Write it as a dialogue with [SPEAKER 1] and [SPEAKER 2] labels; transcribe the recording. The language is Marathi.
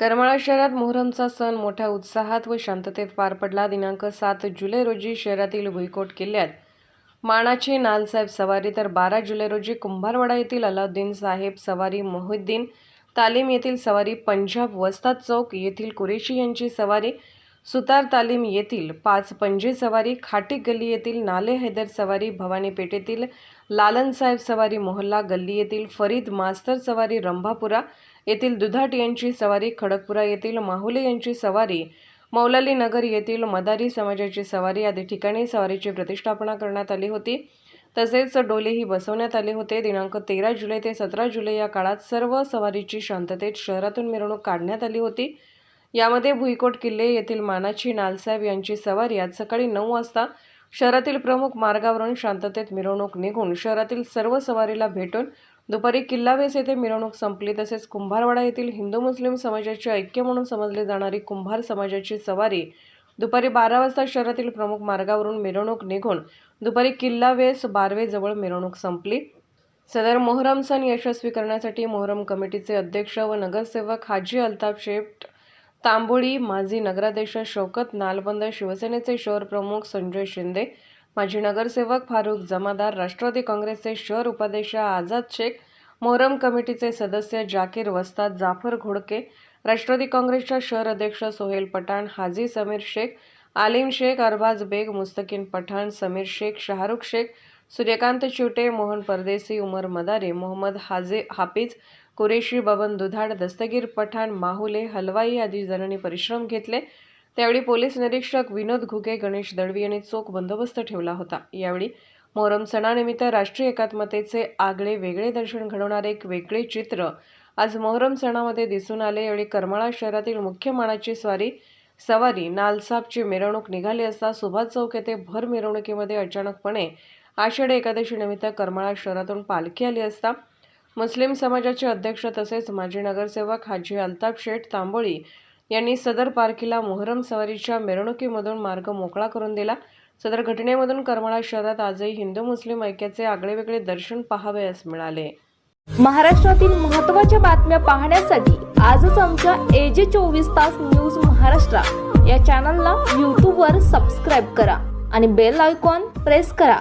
[SPEAKER 1] करमाळा शहरात मोहरमचा सण मोठ्या उत्साहात व शांततेत पार पडला. दिनांक सात जुलै रोजी शहरातील भुईकोट किल्ल्यात माणाचे नालसाहेब सवारी तर बारा जुलै रोजी कुंभारवाडा येथील अलाउद्दीन साहेब सवारी मोहिद्दीन तालीम येथील सवारी पंजाब वस्ताद चौक येथील कुरेशी यांची सवारी सुतार तालीम येथील पाच पंजे सवारी खाटी गल्ली येथील नाले हैदर सवारी भवानी पेठेतील लालनसाहेब सवारी मोहल्ला गल्ली येथील फरीद मास्तर सवारी रंभापुरा येथील दुधाट यांची सवारी खडकपुरा येथील माहुले यांची सवारी मौलाली नगर येथील मदारी समाजाची सवारी आदी ठिकाणी सवारीची प्रतिष्ठापना करण्यात आली होती. तसेच डोलेही बसवण्यात आले होते. दिनांक तेरा जुलै ते सतरा जुलै या काळात सर्व सवारीची शांततेत शहरातून मिरवणूक काढण्यात आली होती. यामध्ये भुईकोट किल्ले येथील मानाची नालसाहेब यांची सवारी आज सकाळी नऊ वाजता शहरातील प्रमुख मार्गावरून शांततेत मिरवणूक निघून शहरातील सर्व सवारीला भेटून दुपारी किल्लावेस येथे मिरवणूक संपली. तसेच कुंभारवाडा येथील हिंदू मुस्लिम समाजाचे ऐक्य म्हणून समजली जाणारी कुंभार समाजाची सवारी दुपारी बारा वाजता शहरातील प्रमुख मार्गावरून मिरवणूक निघून दुपारी किल्लावेस बारवेजवळ मिरवणूक संपली. सदर मोहरम सण यशस्वी करण्यासाठी मोहरम कमिटीचे अध्यक्ष व नगरसेवक हाजी अल्ताफ शेठ तांबोळी माजी नगराध्यक्ष शौकत नालबंद शिवसेनेचे शहर प्रमुख संजय शिंदे माजी नगरसेवक फारुख जमादार राष्ट्रवादी काँग्रेसचे शहर उपाध्यक्ष आझाद शेख मोहरम कमिटीचे सदस्य जाकीर वस्ताद जाफर घोडके राष्ट्रवादी काँग्रेसच्या शहर अध्यक्ष सोहेल पठाण हाजी समीर शेख आलिम शेख अरबाज बेग मुस्तकीन पठाण समीर शेख शाहरुख शेख सूर्यकांत चिवटे मोहन परदेसी उमर मदारे मोहम्मद हाजे हाफिज कुरेशी बबन दुधाड दस्तगीर पठाण माहुले हलवाई आदी जणांनी परिश्रम घेतले. त्यावेळी पोलीस निरीक्षक विनोद घुगे गणेश दळवी यांनी चोख बंदोबस्त ठेवला होता. यावेळी मोहरम सणानिमित्त राष्ट्रीय एकात्मतेचे आगळे वेगळे दर्शन घडवणारे एक वेगळे चित्र आज मोहरम सणामध्ये दिसून आले. यावेळी करमाळा शहरातील मुख्य मानाची स्वारी सवारी नालसाबची मिरवणूक निघाली असता सुभाष चौक येथे भर मिरवणुकीमध्ये अचानकपणे आषाढी एकादशीनिमित्त करमाळा शहरातून पालखी आली असता मुस्लिम समाजाचे अध्यक्ष तसेच माजी नगरसेवक हाजी अल्ताफ शेठ तांबोळी यांनी सदर पालखीला मोहरम सवारीच्या मिरवणुकीमधून मार्ग मोकळा करून दिला. सदर घटनेमधून करमाळा शहरात आजही हिंदू मुस्लिम ऐक्याचे आगळेवेगळे दर्शन पाहावयास मिळाले.
[SPEAKER 2] महाराष्ट्रातील महत्त्वाच्या बातम्या पाहण्यासाठी आजच आमच्या एजे चोवीस तास न्यूज महाराष्ट्र या चॅनलला यूट्यूबवर सबस्क्राईब करा आणि बेल आयकॉन प्रेस करा.